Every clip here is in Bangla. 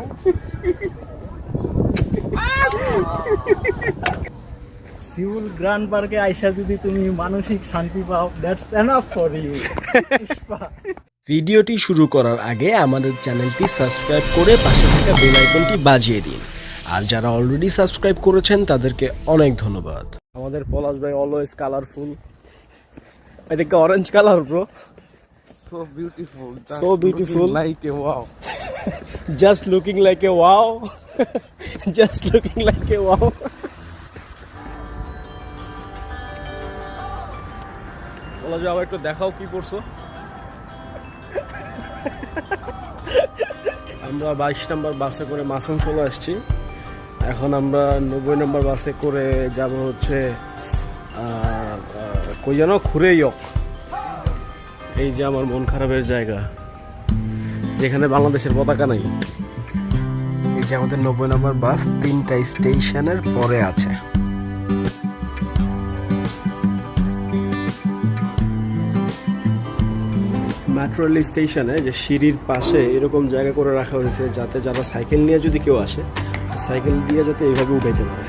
সিউল গ্রান্ড পার্কে আইসা যদি তুমি মানসিক শান্তি পাও দ্যাটস এনাফ ফর ইউ ভিডিওটি শুরু করার আগে আমাদের চ্যানেলটি সাবস্ক্রাইব করে পাশে থাকা বেল আইকনটি বাজিয়ে দিন। আর যারা অলরেডি সাবস্ক্রাইব করেছেন তাদেরকে অনেক ধন্যবাদ। আমাদের পলাশ ভাই অলওয়েজ কালারফুল এটা কি orange colour bro so beautiful So beautiful. Like a wow. Just looking like a wow just looking like a wow Palash ভাই আবার একটু দেখাও কি করছ আমরা বাইশ নম্বর বাসে করে মাসুম চলে আসছি। এখন আমরা নব্বই নম্বর বাসে করে যাব হচ্ছে কই যেন খুরে ইয়ক এই যে আমার মন খারাপের জায়গা। যেখানে বাংলাদেশের পতাকা নাই। এই যে আমাদের নব্বই নম্বর বাস তিনটা স্টেশনের পরে আছে। মেট্রো রেল স্টেশনে যে সিঁড়ির পাশে এরকম জায়গা করে রাখা হয়েছে যাতে যারা সাইকেল নিয়ে যদি কেউ আসে সাইকেল দিয়ে যাতে এইভাবে উঠাইতে পারে।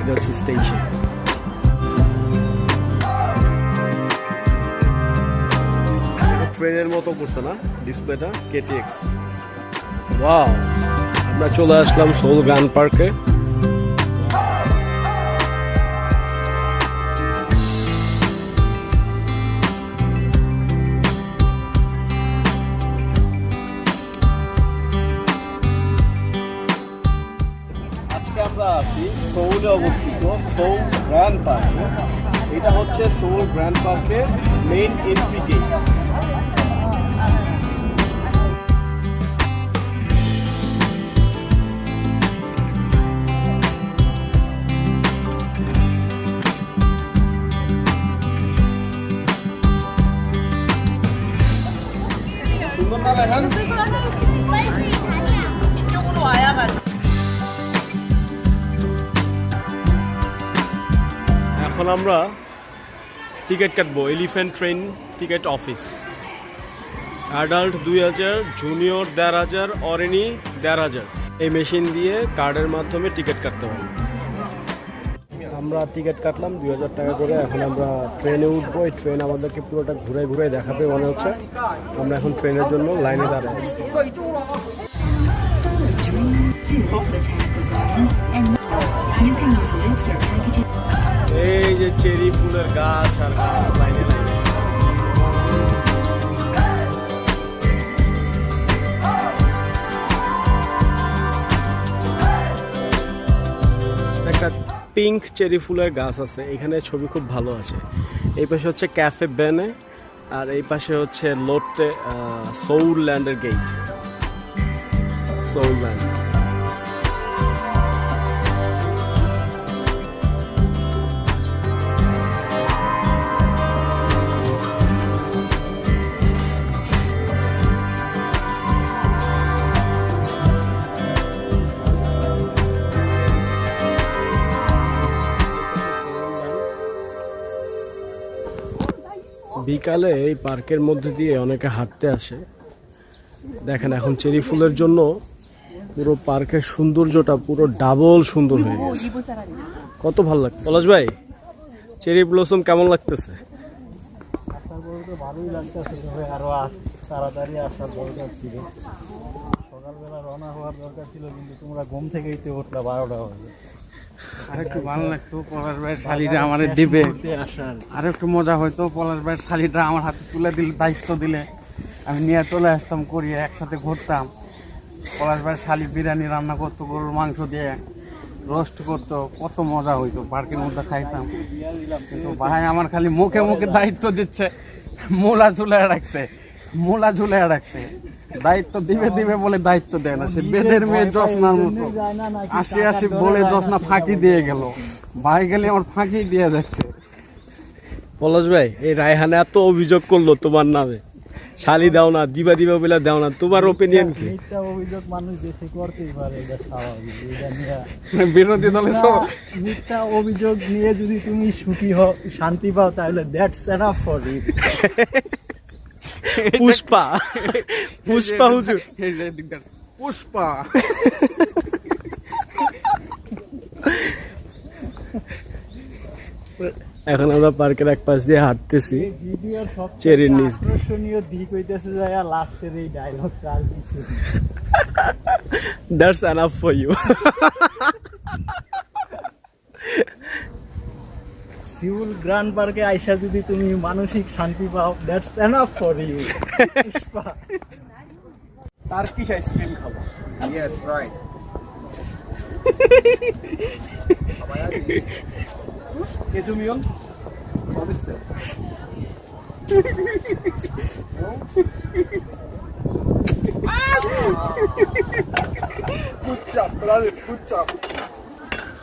এটা হচ্ছে স্টেশন ট্রেনের মতো করছে না, ডিসপ্লেটা কেটিএক্স। আমরা চলে আসলাম সোল গান পার্কে। অবস্থিত গ্র্যান্ড পার্ক। এটা হচ্ছে সৌল গ্র্যান্ড পার্কের মেইন এন্ট্রি গেট সুন্দর না দেখেন 이쪽으로 와야가지고. এখন আমরা টিকিট কাটবো elephant train ticket office adult দুই হাজার জুনিয়র দেড় হাজার অরেনি দেড় হাজার এই মেশিন দিয়ে কার্ডের মাধ্যমে টিকিট কাটতে হবে আমরা টিকিট কাটলাম, দুই হাজার টাকা করে। এখন আমরা ট্রেনে উঠবো। এই ট্রেন আমাদেরকে পুরোটা ঘুরে ঘুরে দেখাবে মনে হচ্ছে। আমরা এখন ট্রেনের জন্য লাইনে দাঁড়াই. এই যে চেরি ফুলের গাছ আর গাছ লাইনে পিঙ্ক চেরি ফুলের গাছ আছে। এখানে ছবি খুব ভালো আছে। এই পাশে হচ্ছে ক্যাফে বেনে, আর এই পাশে হচ্ছে লোটে সৌর ল্যান্ডের গেট সৌল ল্যান্ড বিকালে এই পার্কের মধ্যে দিয়ে অনেকে হাঁটতে আসে। দেখেন এখন চেরি ফুলের জন্য পুরো পার্কের সৌন্দর্যটা পুরো ডাবল সুন্দর হয়ে গেছে। কত ভালো লাগছে। পলাশ ভাই, চেরি ব্লসম কেমন লাগতেছে? ভালোই লাগতেছে আরও তাড়াতাড়ি আসার দরকার ছিল। সকালবেলা রওনা হওয়ার দরকার ছিল, কিন্তু তোমরা ঘুম থেকেই তো উঠলা বারোটা বাজে। আর একটু ভালো লাগতো পলাশ ভাইয়ের শালিটা আমার দিবে। আর একটু মজা হয়তো পলাশ ভাইয়ের শালিটা আমার হাতে তুলে দিলে দায়িত্ব দিলে। আমি নিয়ে চলে আসতাম করিয়ে একসাথে ঘুরতাম। পলাশ ভাইয়ের শালি বিরিয়ানি রান্না করতো গরুর মাংস দিয়ে। রোস্ট করতো কত মজা হইতো পার্কের মধ্যে খাইতাম। কিন্তু ভাই আমার খালি মুখে মুখে দায়িত্ব দিচ্ছে মোলা ঝুলে রাখছে মোলা ঝুলে রাখছে। দায়িত্ব দিবে দিবে বলে দায়িত্ব দেয় না। সে বেদের মেয়ে জসনার মতো। আসি আসি বলে জসনা ফাঁকি দিয়ে গেল। ভাই গেলে আমার ফাঁকি দিয়ে যাচ্ছে। পলাশ ভাই এই রায়হানে এত অভিযোগ করল তোমার নামে। শালি দাও না দিবা দিবা বলে দাও না। তোমার ওপিনিয়ন কি? অভিযোগ মানুষ দেশে করতেই পারে এটা স্বাভাবিক এটা বিরোধী দলের সব মিথ্যা অভিযোগ নিয়ে যদি তুমি সুখী হও শান্তি পাও তাহলে that's enough for you Pushpa Pushpa হুজুর। পুষ্পা এখন আমরা পার্কের এক পাশ দিয়ে হাঁটতেছি চেরির নিচ। আকর্ষণীয় দিক হইতেছে যায় লাস্টের এই ডায়লগটা আর কিছু না। That's enough for you Seoul grand পার্কে আইসা যদি তুমি মানসিক শান্তি পাও that's enough for you Turkish ice cream খাব Yes, right. কেজুমিয়ন Good job, brother. Good job.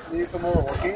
See you tomorrow, okay?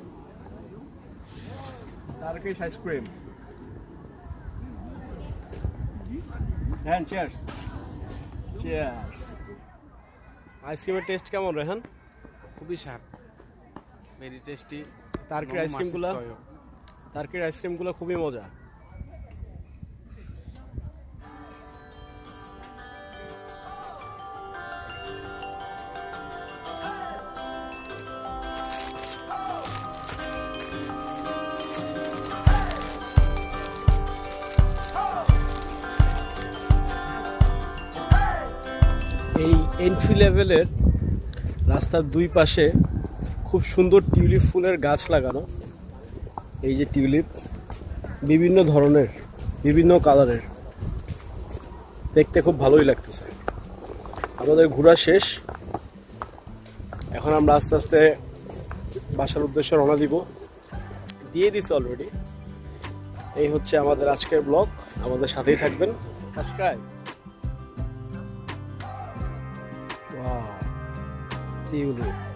খা- টার্কিশ আইসক্রিম হ্যাঁ চিয়ার্স চিয়ার্স আইসক্রিমের টেস্ট কেমন রেহান খুবই স্বাদ। ভেরি টেস্টি টার্কির আইসক্রিমগুলো টার্কির আইসক্রিমগুলো খুবই মজা। এন্ট্রি লেভেলের রাস্তার দুই পাশে খুব সুন্দর টিউলিপ ফুলের গাছ লাগানো। এই যে টিউলিপ, বিভিন্ন ধরনের, বিভিন্ন কালারের। দেখতে খুব ভালোই লাগতেছে। আমাদের ঘোরা শেষ। এখন আমরা আস্তে আস্তে বাসার উদ্দেশ্যে রওনা দিব। দিয়ে দিছি অলরেডি এই হচ্ছে আমাদের আজকের ব্লগ আমাদের সাথেই থাকবেন। Subscribe tulip